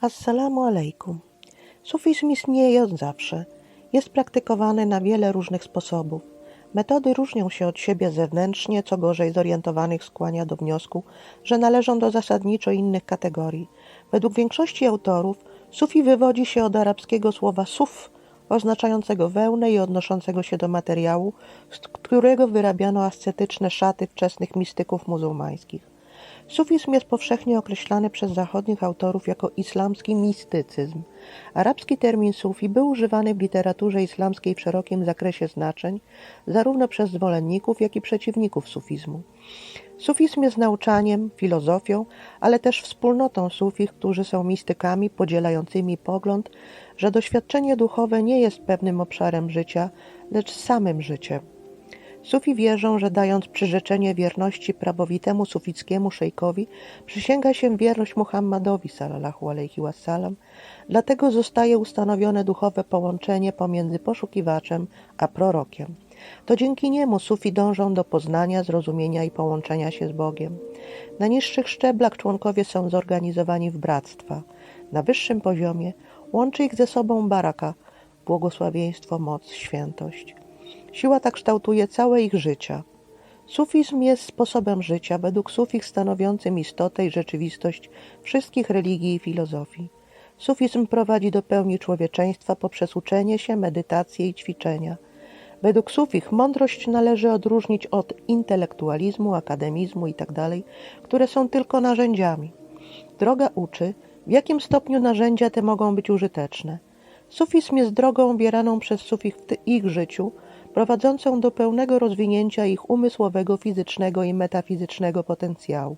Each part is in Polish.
Assalamu alaikum. Sufizm istnieje od zawsze. Jest praktykowany na wiele różnych sposobów. Metody różnią się od siebie zewnętrznie, co gorzej zorientowanych skłania do wniosku, że należą do zasadniczo innych kategorii. Według większości autorów sufi wywodzi się od arabskiego słowa suf, oznaczającego wełnę i odnoszącego się do materiału, z którego wyrabiano ascetyczne szaty wczesnych mistyków muzułmańskich. Sufizm jest powszechnie określany przez zachodnich autorów jako islamski mistycyzm. Arabski termin sufi był używany w literaturze islamskiej w szerokim zakresie znaczeń, zarówno przez zwolenników, jak i przeciwników sufizmu. Sufizm jest nauczaniem, filozofią, ale też wspólnotą sufich, którzy są mistykami podzielającymi pogląd, że doświadczenie duchowe nie jest pewnym obszarem życia, lecz samym życiem. Sufi wierzą, że dając przyrzeczenie wierności prawowitemu sufickiemu szejkowi, przysięga się wierność Muhammadowi sallallahu alaihi wasallam, dlatego zostaje ustanowione duchowe połączenie pomiędzy poszukiwaczem a prorokiem. To dzięki niemu sufi dążą do poznania, zrozumienia i połączenia się z Bogiem. Na niższych szczeblach członkowie są zorganizowani w bractwa. Na wyższym poziomie łączy ich ze sobą baraka, błogosławieństwo, moc, świętość. Siła ta kształtuje całe ich życia. Sufizm jest sposobem życia według sufich stanowiącym istotę i rzeczywistość wszystkich religii i filozofii. Sufizm prowadzi do pełni człowieczeństwa poprzez uczenie się, medytację i ćwiczenia. Według sufich mądrość należy odróżnić od intelektualizmu, akademizmu itd., które są tylko narzędziami. Droga uczy, w jakim stopniu narzędzia te mogą być użyteczne. Sufizm jest drogą obieraną przez sufich w ich życiu, prowadzącą do pełnego rozwinięcia ich umysłowego, fizycznego i metafizycznego potencjału.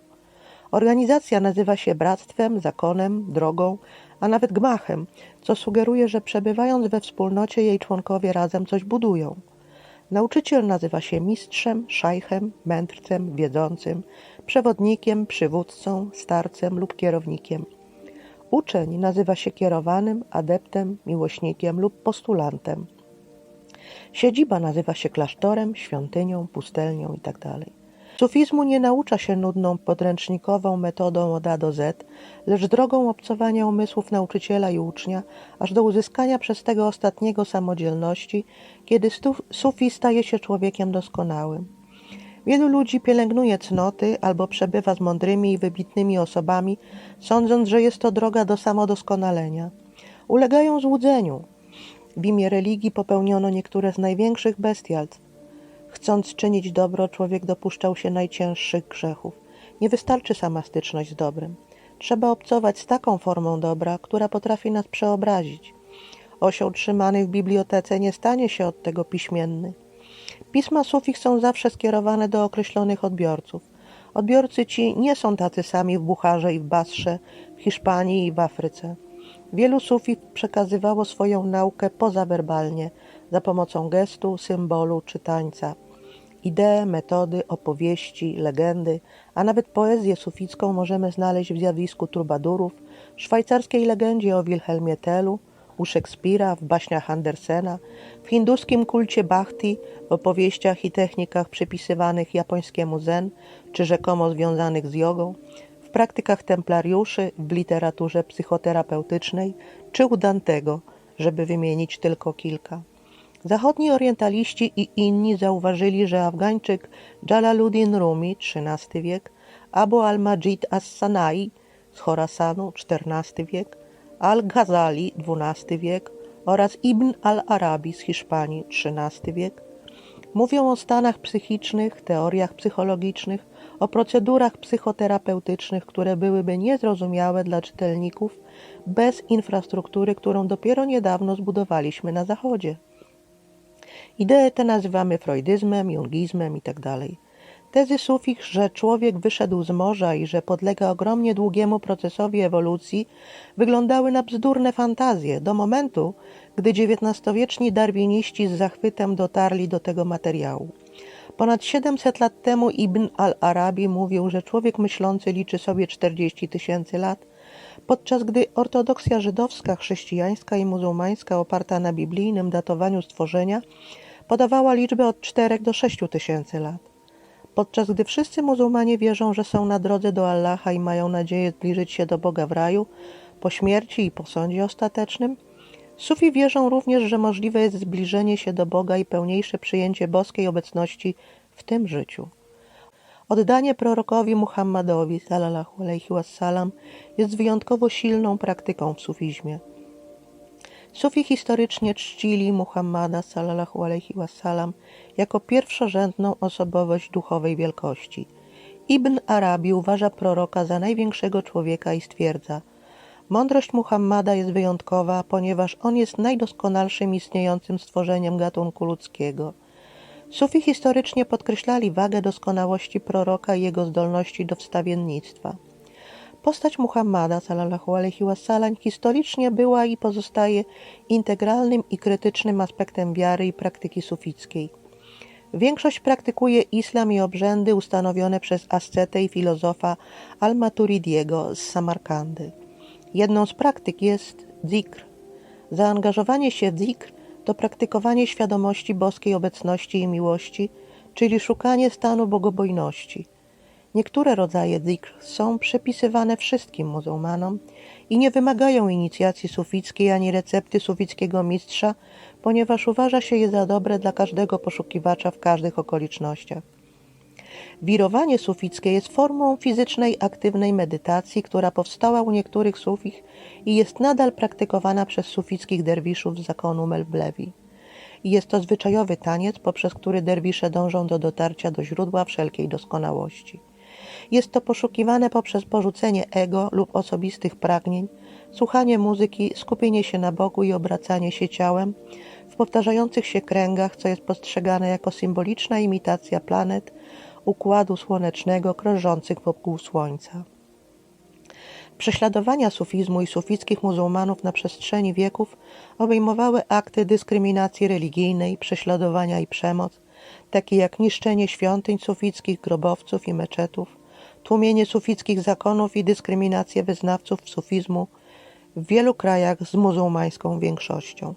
Organizacja nazywa się bractwem, zakonem, drogą, a nawet gmachem, co sugeruje, że przebywając we wspólnocie jej członkowie razem coś budują. Nauczyciel nazywa się mistrzem, szajchem, mędrcem, wiedzącym, przewodnikiem, przywódcą, starcem lub kierownikiem. Uczeń nazywa się kierowanym, adeptem, miłośnikiem lub postulantem. Siedziba nazywa się klasztorem, świątynią, pustelnią itd. Sufizmu nie naucza się nudną, podręcznikową metodą od A do Z, lecz drogą obcowania umysłów nauczyciela i ucznia, aż do uzyskania przez tego ostatniego samodzielności, kiedy sufi staje się człowiekiem doskonałym. Wielu ludzi pielęgnuje cnoty albo przebywa z mądrymi i wybitnymi osobami, sądząc, że jest to droga do samodoskonalenia. Ulegają złudzeniu, w imię religii popełniono niektóre z największych bestialstw. Chcąc czynić dobro, człowiek dopuszczał się najcięższych grzechów. Nie wystarczy sama styczność z dobrem. Trzeba obcować z taką formą dobra, która potrafi nas przeobrazić. Osioł trzymany w bibliotece nie stanie się od tego piśmienny. Pisma sufich są zawsze skierowane do określonych odbiorców. Odbiorcy ci nie są tacy sami w Bucharze i w Basrze, w Hiszpanii i w Afryce. Wielu sufów przekazywało swoją naukę pozawerbalnie, za pomocą gestu, symbolu czy tańca. Idee, metody, opowieści, legendy, a nawet poezję suficką możemy znaleźć w zjawisku trubadurów, szwajcarskiej legendzie o Wilhelmie Tellu, u Szekspira, w baśniach Andersena, w hinduskim kulcie Bhakti, w opowieściach i technikach przypisywanych japońskiemu zen, czy rzekomo związanych z jogą, praktykach templariuszy, w literaturze psychoterapeutycznej czy u Dantego, żeby wymienić tylko kilka. Zachodni orientaliści i inni zauważyli, że Afgańczyk Jalaluddin Rumi XIII wiek, Abu al-Majid as-Sanai z Chorasanu XIV wiek, Al-Ghazali XII wiek oraz Ibn al-Arabi z Hiszpanii XIII wiek mówią o stanach psychicznych, teoriach psychologicznych o procedurach psychoterapeutycznych, które byłyby niezrozumiałe dla czytelników bez infrastruktury, którą dopiero niedawno zbudowaliśmy na Zachodzie. Idee te nazywamy freudyzmem, jungizmem itd. Tezy sufich, że człowiek wyszedł z morza i że podlega ogromnie długiemu procesowi ewolucji, wyglądały na bzdurne fantazje do momentu, gdy XIX-wieczni darwiniści z zachwytem dotarli do tego materiału. Ponad 700 lat temu Ibn al-Arabi mówił, że człowiek myślący liczy sobie 40 tysięcy lat, podczas gdy ortodoksja żydowska, chrześcijańska i muzułmańska oparta na biblijnym datowaniu stworzenia podawała liczbę od 4 do 6 tysięcy lat. Podczas gdy wszyscy muzułmanie wierzą, że są na drodze do Allaha i mają nadzieję zbliżyć się do Boga w raju, po śmierci i po sądzie ostatecznym. Sufi wierzą również, że możliwe jest zbliżenie się do Boga i pełniejsze przyjęcie boskiej obecności w tym życiu. Oddanie prorokowi Muhammadowi sallallahu alaihi wasallam jest wyjątkowo silną praktyką w sufizmie. Sufi historycznie czcili Muhammada sallallahu alaihi wasallam jako pierwszorzędną osobowość duchowej wielkości. Ibn Arabi uważa proroka za największego człowieka i stwierdza Mądrość Muhammada jest wyjątkowa, ponieważ on jest najdoskonalszym istniejącym stworzeniem gatunku ludzkiego. Sufi historycznie podkreślali wagę doskonałości proroka i jego zdolności do wstawiennictwa. Postać Muhammada sallallahu alaihi wasallam historycznie była i pozostaje integralnym i krytycznym aspektem wiary i praktyki sufickiej. Większość praktykuje islam i obrzędy ustanowione przez ascetę i filozofa Al-Maturidiego z Samarkandy. Jedną z praktyk jest dzikr. Zaangażowanie się w dzikr to praktykowanie świadomości boskiej obecności i miłości, czyli szukanie stanu bogobojności. Niektóre rodzaje dzikr są przypisywane wszystkim muzułmanom i nie wymagają inicjacji sufickiej ani recepty sufickiego mistrza, ponieważ uważa się je za dobre dla każdego poszukiwacza w każdych okolicznościach. Wirowanie sufickie jest formą fizycznej, aktywnej medytacji, która powstała u niektórych sufich i jest nadal praktykowana przez sufickich derwiszów z zakonu Melblewi. Jest to zwyczajowy taniec, poprzez który derwisze dążą do dotarcia do źródła wszelkiej doskonałości. Jest to poszukiwane poprzez porzucenie ego lub osobistych pragnień, słuchanie muzyki, skupienie się na Bogu i obracanie się ciałem w powtarzających się kręgach, co jest postrzegane jako symboliczna imitacja planet, układu słonecznego krążących wokół Słońca. Prześladowania sufizmu i sufickich muzułmanów na przestrzeni wieków obejmowały akty dyskryminacji religijnej, prześladowania i przemoc, takie jak niszczenie świątyń sufickich, grobowców i meczetów, tłumienie sufickich zakonów i dyskryminację wyznawców sufizmu w wielu krajach z muzułmańską większością.